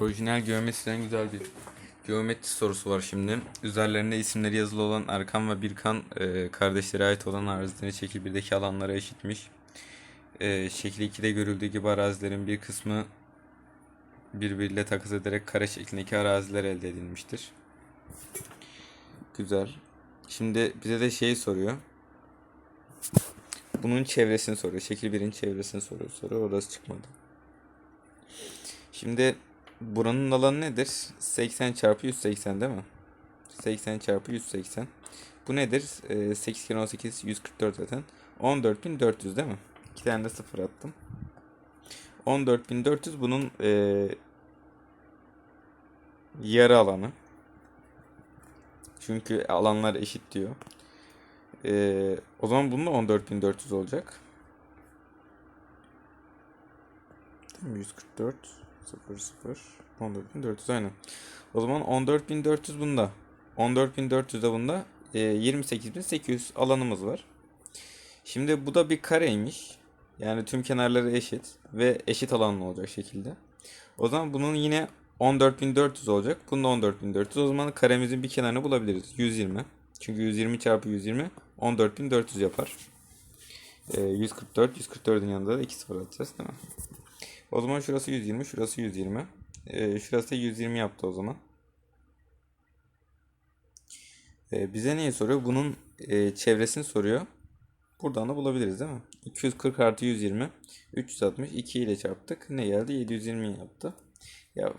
Orijinal geometriden güzel bir geometri sorusu var şimdi. Üzerlerinde isimleri yazılı olan Erkan ve Birkan e, kardeşlere ait olan arazilerin şekil 1'deki alanlara eşitmiş. E, şekil 2'de görüldüğü gibi arazilerin bir kısmı birbiriyle takas ederek kare şeklindeki araziler elde edilmiştir. Güzel. Şimdi bize de şeyi soruyor. Bunun çevresini soruyor. Şekil 1'in çevresini soruyor. Soruyor. Orası çıkmadı. Şimdi buranın alanı nedir? 80 çarpı 180 değil mi? 80 çarpı 180. Bu nedir? Ee, 8 kere 18 144 zaten. 14.400 değil mi? İki tane de sıfır attım. 14.400 bunun ee, yarı alanı. Çünkü alanlar eşit diyor. Ee, o zaman bunun da 14.400 olacak. Değil mi? 144 0 0 14400 aynen. O zaman 14400 bunda. 14400 de bunda. E, 28800 alanımız var. Şimdi bu da bir kareymiş. Yani tüm kenarları eşit ve eşit alanlı olacak şekilde. O zaman bunun yine 14400 olacak. Bunun da 14400. O zaman karemizin bir kenarını bulabiliriz. 120. Çünkü 120 çarpı 120 14400 yapar. E, 144. 144'ün yanında da 2 sıfır atacağız değil mi? O zaman şurası 120, şurası 120. Ee, şurası da 120 yaptı o zaman. Ee, bize neyi soruyor? Bunun e, çevresini soruyor. Buradan da bulabiliriz değil mi? 240 artı 120. 360. 2 ile çarptık. Ne geldi? 720 yaptı. Ya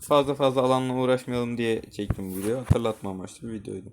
fazla fazla alanla uğraşmayalım diye çektim bu videoyu. Hatırlatma amaçlı bir videoydu.